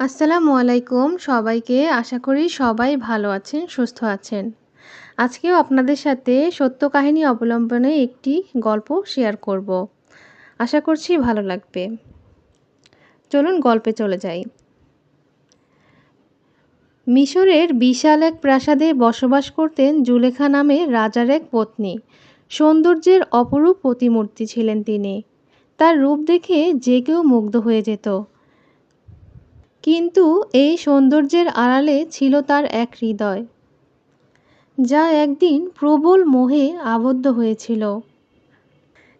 আসসালামু আলাইকুম সবাইকে। আশা করি সবাই ভালো আছেন, সুস্থ আছেন। আজকেও আপনাদের সাথে সত্য কাহিনী অবলম্বনে একটি গল্প শেয়ার করব। আশা করছি ভালো লাগবে। চলুন গল্পে চলে যাই। মিশরের বিশাল এক প্রাসাদে বসবাস করতেন জুলেখা নামে রাজার এক পত্নী। সৌন্দর্যের অপরূপ প্রতিমূর্তি ছিলেন তিনি। তার রূপ দেখে যে কেউ মুগ্ধ হয়ে যেত। কিন্তু এই সৌন্দর্যের আড়ালে ছিল তার এক হৃদয়, যা একদিন প্রবল মোহে আবদ্ধ হয়েছিল।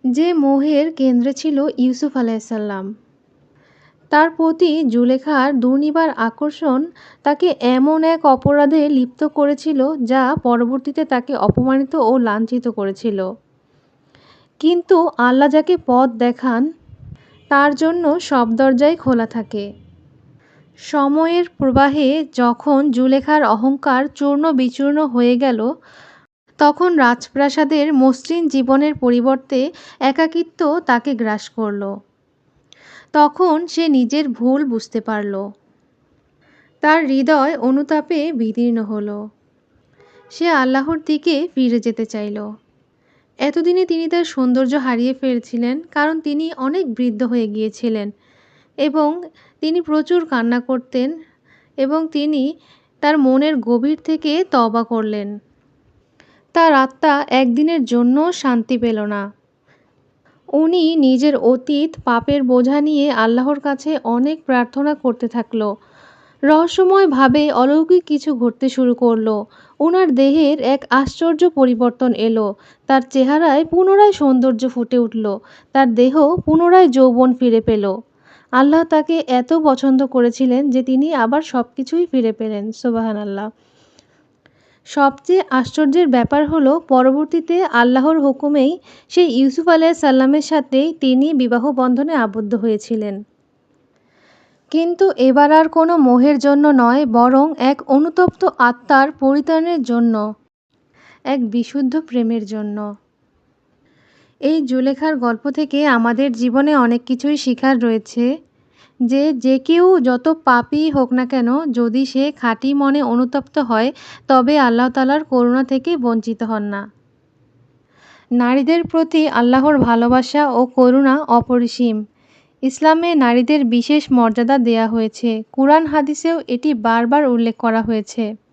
যে মোহের কেন্দ্রে ছিল ইউসুফ আলাইসাল্লাম। তার প্রতি জুলেখার দুর্নিবার আকর্ষণ তাকে এমন এক অপরাধে লিপ্ত করেছিল, যা পরবর্তীতে তাকে অপমানিত ও লাঞ্ছিত করেছিল। কিন্তু আল্লাহ যাকে পথ দেখান, তার জন্য সব দরজাই খোলা থাকে। সময়ের প্রবাহে যখন জুলেখার অহংকার চূর্ণ বিচূর্ণ হয়ে গেল, তখন রাজপ্রাসাদের মসৃণ জীবনের পরিবর্তে একাকিত্ব তাকে গ্রাস করল। তখন সে নিজের ভুল বুঝতে পারল। তার হৃদয় অনুতাপে বিদীর্ণ হলো। সে আল্লাহর দিকে ফিরে যেতে চাইল। এতদিনে তিনি তার সৌন্দর্য হারিয়ে ফেলছিলেন, কারণ তিনি অনেক বৃদ্ধ হয়ে গিয়েছিলেন। এবং তিনি প্রচুর কান্না করতেন এবং তিনি তার মনের গভীর থেকে তবা করলেন। তার আত্মা একদিনের জন্য শান্তি পেল না। উনি নিজের অতীত, পাপের বোঝা নিয়ে আল্লাহর কাছে অনেক প্রার্থনা করতে থাকল। রহস্যময়ভাবে অলৌকিক কিছু ঘটতে শুরু করল। ওনার দেহের এক আশ্চর্য পরিবর্তন এলো। তার চেহারায় পুনরায় সৌন্দর্য ফুটে উঠল। তার দেহ পুনরায় যৌবন ফিরে পেল। আল্লাহ তাকে এত পছন্দ করেছিলেন যে তিনি আবার সব কিছুই ফিরে পেলেন সোবাহান আল্লাহ সবচেয়ে আশ্চর্যের ব্যাপার হলো, পরবর্তীতে আল্লাহর হুকুমেই সেই ইউসুফ আলাহ সাল্লামের সাথেই তিনি বিবাহ বন্ধনে আবদ্ধ হয়েছিলেন। কিন্তু এবার আর কোনো মোহের জন্য নয়, বরং এক অনুতপ্ত আত্মার পরিত্রাণের জন্য, এক বিশুদ্ধ প্রেমের জন্য। এই জুলেখার গল্প থেকে আমাদের জীবনে অনেক কিছুই শিখার রয়েছে যে যে কেউ যত পাপই হোক না কেন, যদি সে খাঁটি মনে অনুতপ্ত হয়, তবে আল্লাহ তালার করুণা থেকে বঞ্চিত হন না। নারীদের প্রতি আল্লাহর ভালোবাসা ও করুণা অপরিসীম। ইসলামে নারীদের বিশেষ মর্যাদা দেয়া হয়েছে। কুরআন হাদিসেও এটি বারবার উল্লেখ করা হয়েছে।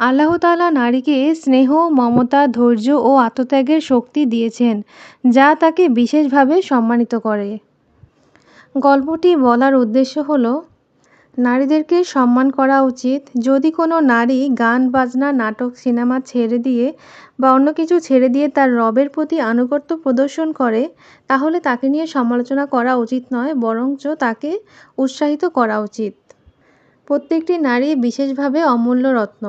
আল্লাহ তালা নারীকে স্নেহ, মমতা, ধৈর্য ও আত্মত্যাগের শক্তি দিয়েছেন, যা তাকে বিশেষভাবে সম্মানিত করে। গল্পটি বলার উদ্দেশ্য হল, নারীদেরকে সম্মান করা উচিত। যদি কোনো নারী গান, বাজনা, নাটক, সিনেমা ছেড়ে দিয়ে বা অন্য কিছু ছেড়ে দিয়ে তার রবের প্রতি আনুগত্য প্রদর্শন করে, তাহলে তাকে নিয়ে সমালোচনা করা উচিত নয়, বরঞ্চ তাকে উৎসাহিত করা উচিত। প্রত্যেকটি নারী বিশেষভাবে অমূল্য রত্ন।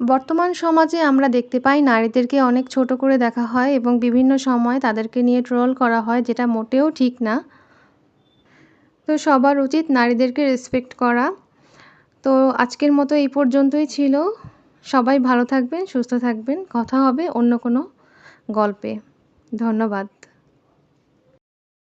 বর্তমান সমাজে আমরা দেখতে পাই নারীদেরকে অনেক ছোট করে দেখা হয় এবং বিভিন্ন সময় তাদেরকে নিয়ে ট্রোল করা হয়, যেটা মোটেও ঠিক না। তো সবার উচিত নারীদেরকে রেসপেক্ট করা। তো আজকের মতো এই পর্যন্তই ছিল। সবাই ভালো থাকবেন, সুস্থ থাকবেন। কথা হবে অন্য কোনো গল্পে। ধন্যবাদ।